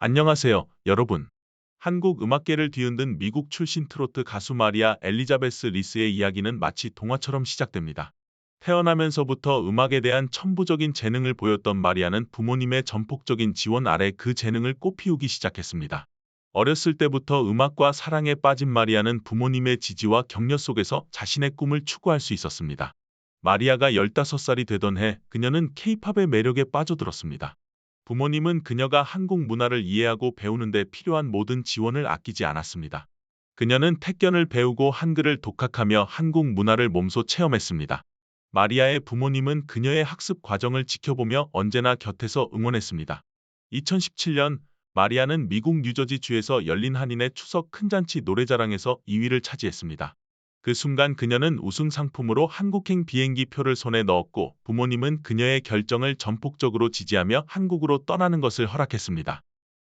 안녕하세요, 여러분. 한국 음악계를 뒤흔든 미국 출신 트로트 가수 마리아 엘리자베스 리스의 이야기는 마치 동화처럼 시작됩니다. 태어나면서부터 음악에 대한 천부적인 재능을 보였던 마리아는 부모님의 전폭적인 지원 아래 그 재능을 꽃피우기 시작했습니다. 어렸을 때부터 음악과 사랑에 빠진 마리아는 부모님의 지지와 격려 속에서 자신의 꿈을 추구할 수 있었습니다. 마리아가 15살이 되던 해 그녀는 케이팝의 매력에 빠져들었습니다. 부모님은 그녀가 한국 문화를 이해하고 배우는 데 필요한 모든 지원을 아끼지 않았습니다. 그녀는 택견을 배우고 한글을 독학하며 한국 문화를 몸소 체험했습니다. 마리아의 부모님은 그녀의 학습 과정을 지켜보며 언제나 곁에서 응원했습니다. 2017년 마리아는 미국 뉴저지 주에서 열린 한인의 추석 큰잔치 노래자랑에서 2위를 차지했습니다. 그 순간 그녀는 우승 상품으로 한국행 비행기 표를 손에 넣었고 부모님은 그녀의 결정을 전폭적으로 지지하며 한국으로 떠나는 것을 허락했습니다.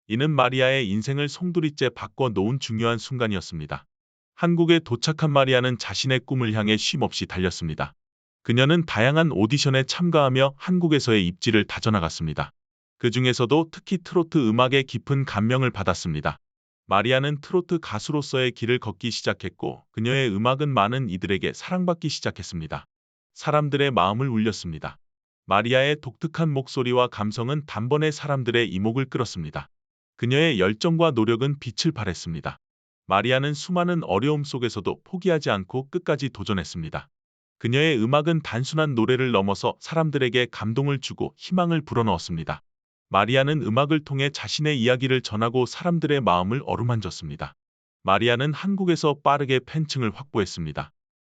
이는 마리아의 인생을 송두리째 바꿔 놓은 중요한 순간이었습니다. 한국에 도착한 마리아는 자신의 꿈을 향해 쉼없이 달렸습니다. 그녀는 다양한 오디션에 참가하며 한국에서의 입지를 다져나갔습니다. 그 중에서도 특히 트로트 음악에 깊은 감명을 받았습니다. 마리아는 트로트 가수로서의 길을 걷기 시작했고 그녀의 음악은 많은 이들에게 사랑받기 시작했습니다. 사람들의 마음을 울렸습니다. 마리아의 독특한 목소리와 감성은 단번에 사람들의 이목을 끌었습니다. 그녀의 열정과 노력은 빛을 발했습니다. 마리아는 수많은 어려움 속에서도 포기하지 않고 끝까지 도전했습니다. 그녀의 음악은 단순한 노래를 넘어서 사람들에게 감동을 주고 희망을 불어넣었습니다. 마리아는 음악을 통해 자신의 이야기를 전하고 사람들의 마음을 어루만졌습니다. 마리아는 한국에서 빠르게 팬층을 확보했습니다.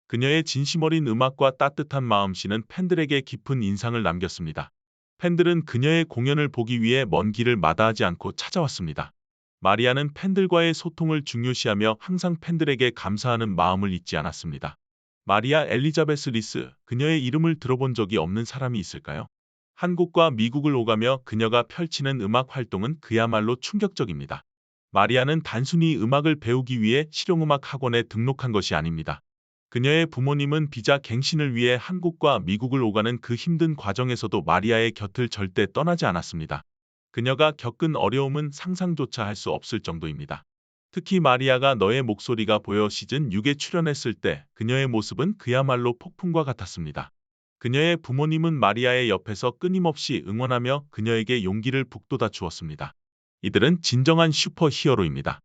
그녀의 진심 어린 음악과 따뜻한 마음씨는 팬들에게 깊은 인상을 남겼습니다. 팬들은 그녀의 공연을 보기 위해 먼 길을 마다하지 않고 찾아왔습니다. 마리아는 팬들과의 소통을 중요시하며 항상 팬들에게 감사하는 마음을 잊지 않았습니다. 마리아 엘리자베스 리스, 그녀의 이름을 들어본 적이 없는 사람이 있을까요? 한국과 미국을 오가며 그녀가 펼치는 음악 활동은 그야말로 충격적입니다. 마리아는 단순히 음악을 배우기 위해 실용음악 학원에 등록한 것이 아닙니다. 그녀의 부모님은 비자 갱신을 위해 한국과 미국을 오가는 그 힘든 과정에서도 마리아의 곁을 절대 떠나지 않았습니다. 그녀가 겪은 어려움은 상상조차 할 수 없을 정도입니다. 특히 마리아가 너의 목소리가 보여 시즌 6에 출연했을 때 그녀의 모습은 그야말로 폭풍과 같았습니다. 그녀의 부모님은 마리아의 옆에서 끊임없이 응원하며 그녀에게 용기를 북돋아 주었습니다. 이들은 진정한 슈퍼 히어로입니다.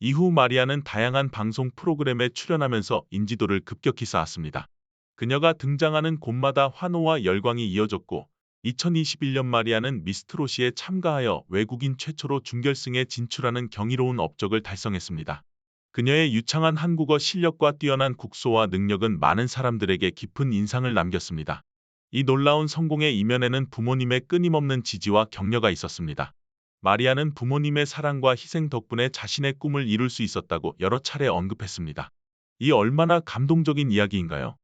이후 마리아는 다양한 방송 프로그램에 출연하면서 인지도를 급격히 쌓았습니다. 그녀가 등장하는 곳마다 환호와 열광이 이어졌고 2021년 마리아는 미스트롯시에 참가하여 외국인 최초로 준결승에 진출하는 경이로운 업적을 달성했습니다. 그녀의 유창한 한국어 실력과 뛰어난 국소와 능력은 많은 사람들에게 깊은 인상을 남겼습니다. 이 놀라운 성공의 이면에는 부모님의 끊임없는 지지와 격려가 있었습니다. 마리아는 부모님의 사랑과 희생 덕분에 자신의 꿈을 이룰 수 있었다고 여러 차례 언급했습니다. 이 얼마나 감동적인 이야기인가요?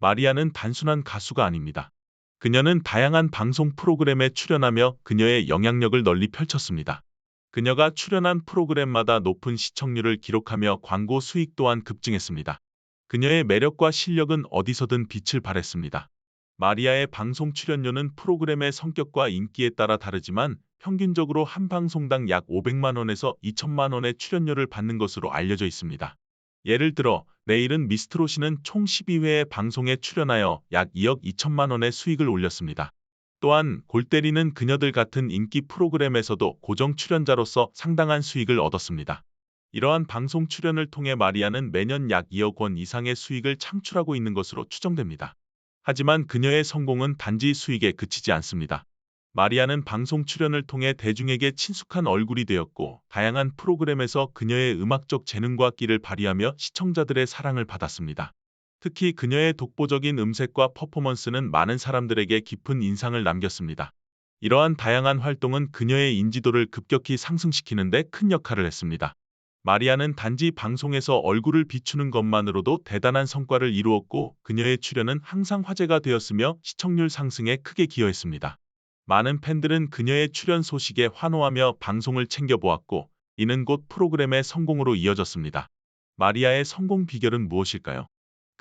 마리아는 단순한 가수가 아닙니다. 그녀는 다양한 방송 프로그램에 출연하며 그녀의 영향력을 널리 펼쳤습니다. 그녀가 출연한 프로그램마다 높은 시청률을 기록하며 광고 수익 또한 급증했습니다. 그녀의 매력과 실력은 어디서든 빛을 발했습니다. 마리아의 방송 출연료는 프로그램의 성격과 인기에 따라 다르지만 평균적으로 한 방송당 약 500만 원에서 2천만 원의 출연료를 받는 것으로 알려져 있습니다. 예를 들어 내일은 미스트롯이는 총 12회의 방송에 출연하여 약 2억 2천만 원의 수익을 올렸습니다. 또한 골 때리는 그녀들 같은 인기 프로그램에서도 고정 출연자로서 상당한 수익을 얻었습니다. 이러한 방송 출연을 통해 마리아는 매년 약 2억 원 이상의 수익을 창출하고 있는 것으로 추정됩니다. 하지만 그녀의 성공은 단지 수익에 그치지 않습니다. 마리아는 방송 출연을 통해 대중에게 친숙한 얼굴이 되었고 다양한 프로그램에서 그녀의 음악적 재능과 끼를 발휘하며 시청자들의 사랑을 받았습니다. 특히 그녀의 독보적인 음색과 퍼포먼스는 많은 사람들에게 깊은 인상을 남겼습니다. 이러한 다양한 활동은 그녀의 인지도를 급격히 상승시키는데 큰 역할을 했습니다. 마리아는 단지 방송에서 얼굴을 비추는 것만으로도 대단한 성과를 이루었고 그녀의 출연은 항상 화제가 되었으며 시청률 상승에 크게 기여했습니다. 많은 팬들은 그녀의 출연 소식에 환호하며 방송을 챙겨보았고 이는 곧 프로그램의 성공으로 이어졌습니다. 마리아의 성공 비결은 무엇일까요?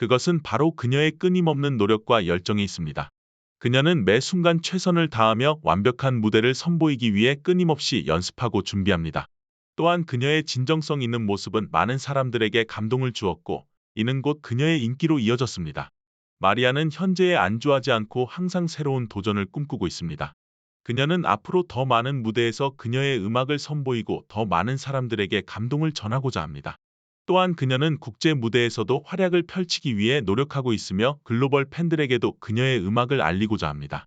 그것은 바로 그녀의 끊임없는 노력과 열정에 있습니다. 그녀는 매 순간 최선을 다하며 완벽한 무대를 선보이기 위해 끊임없이 연습하고 준비합니다. 또한 그녀의 진정성 있는 모습은 많은 사람들에게 감동을 주었고 이는 곧 그녀의 인기로 이어졌습니다. 마리아는 현재에 안주하지 않고 항상 새로운 도전을 꿈꾸고 있습니다. 그녀는 앞으로 더 많은 무대에서 그녀의 음악을 선보이고 더 많은 사람들에게 감동을 전하고자 합니다. 또한 그녀는 국제 무대에서도 활약을 펼치기 위해 노력하고 있으며 글로벌 팬들에게도 그녀의 음악을 알리고자 합니다.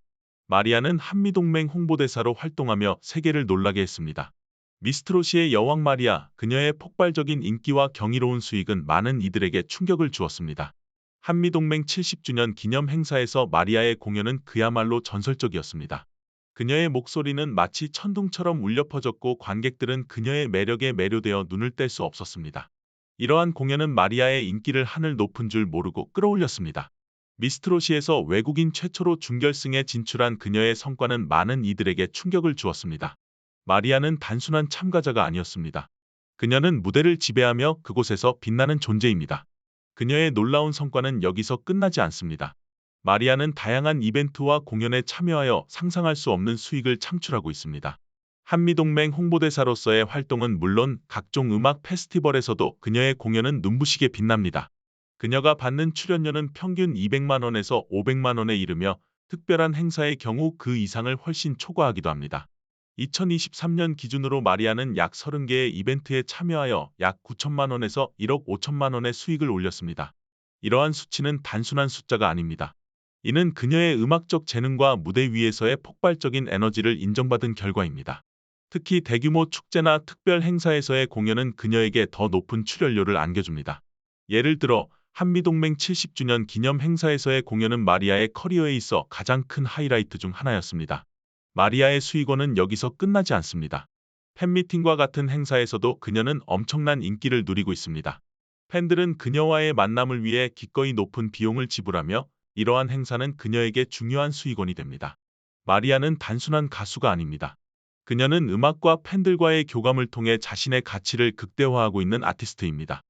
마리아는 한미동맹 홍보대사로 활동하며 세계를 놀라게 했습니다. 미스트로시의 여왕 마리아, 그녀의 폭발적인 인기와 경이로운 수익은 많은 이들에게 충격을 주었습니다. 한미동맹 70주년 기념 행사에서 마리아의 공연은 그야말로 전설적이었습니다. 그녀의 목소리는 마치 천둥처럼 울려 퍼졌고 관객들은 그녀의 매력에 매료되어 눈을 뗄 수 없었습니다. 이러한 공연은 마리아의 인기를 하늘 높은 줄 모르고 끌어올렸습니다. 미스트로시에서 외국인 최초로 준결승에 진출한 그녀의 성과는 많은 이들에게 충격을 주었습니다. 마리아는 단순한 참가자가 아니었습니다. 그녀는 무대를 지배하며 그곳에서 빛나는 존재입니다. 그녀의 놀라운 성과는 여기서 끝나지 않습니다. 마리아는 다양한 이벤트와 공연에 참여하여 상상할 수 없는 수익을 창출하고 있습니다. 한미동맹 홍보대사로서의 활동은 물론 각종 음악 페스티벌에서도 그녀의 공연은 눈부시게 빛납니다. 그녀가 받는 출연료는 평균 200만 원에서 500만 원에 이르며 특별한 행사의 경우 그 이상을 훨씬 초과하기도 합니다. 2023년 기준으로 마리아는 약 30개의 이벤트에 참여하여 약 9천만 원에서 1억 5천만 원의 수익을 올렸습니다. 이러한 수치는 단순한 숫자가 아닙니다. 이는 그녀의 음악적 재능과 무대 위에서의 폭발적인 에너지를 인정받은 결과입니다. 특히 대규모 축제나 특별 행사에서의 공연은 그녀에게 더 높은 출연료를 안겨줍니다. 예를 들어 한미동맹 70주년 기념 행사에서의 공연은 마리아의 커리어에 있어 가장 큰 하이라이트 중 하나였습니다. 마리아의 수익원은 여기서 끝나지 않습니다. 팬미팅과 같은 행사에서도 그녀는 엄청난 인기를 누리고 있습니다. 팬들은 그녀와의 만남을 위해 기꺼이 높은 비용을 지불하며 이러한 행사는 그녀에게 중요한 수익원이 됩니다. 마리아는 단순한 가수가 아닙니다. 그녀는 음악과 팬들과의 교감을 통해 자신의 가치를 극대화하고 있는 아티스트입니다.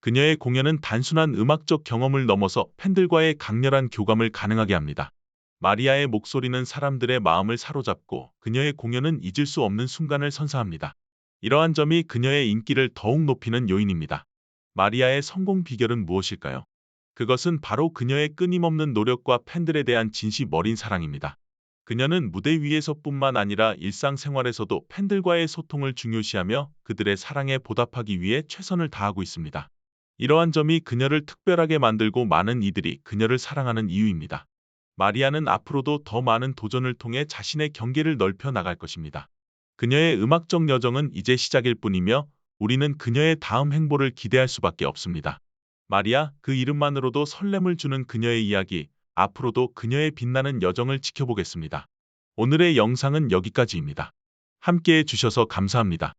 그녀의 공연은 단순한 음악적 경험을 넘어서 팬들과의 강렬한 교감을 가능하게 합니다. 마리아의 목소리는 사람들의 마음을 사로잡고 그녀의 공연은 잊을 수 없는 순간을 선사합니다. 이러한 점이 그녀의 인기를 더욱 높이는 요인입니다. 마리아의 성공 비결은 무엇일까요? 그것은 바로 그녀의 끊임없는 노력과 팬들에 대한 진심 어린 사랑입니다. 그녀는 무대 위에서뿐만 아니라 일상생활에서도 팬들과의 소통을 중요시하며 그들의 사랑에 보답하기 위해 최선을 다하고 있습니다. 이러한 점이 그녀를 특별하게 만들고 많은 이들이 그녀를 사랑하는 이유입니다. 마리아는 앞으로도 더 많은 도전을 통해 자신의 경계를 넓혀 나갈 것입니다. 그녀의 음악적 여정은 이제 시작일 뿐이며 우리는 그녀의 다음 행보를 기대할 수밖에 없습니다. 마리아, 그 이름만으로도 설렘을 주는 그녀의 이야기, 앞으로도 그녀의 빛나는 여정을 지켜보겠습니다. 오늘의 영상은 여기까지입니다. 함께해 주셔서 감사합니다.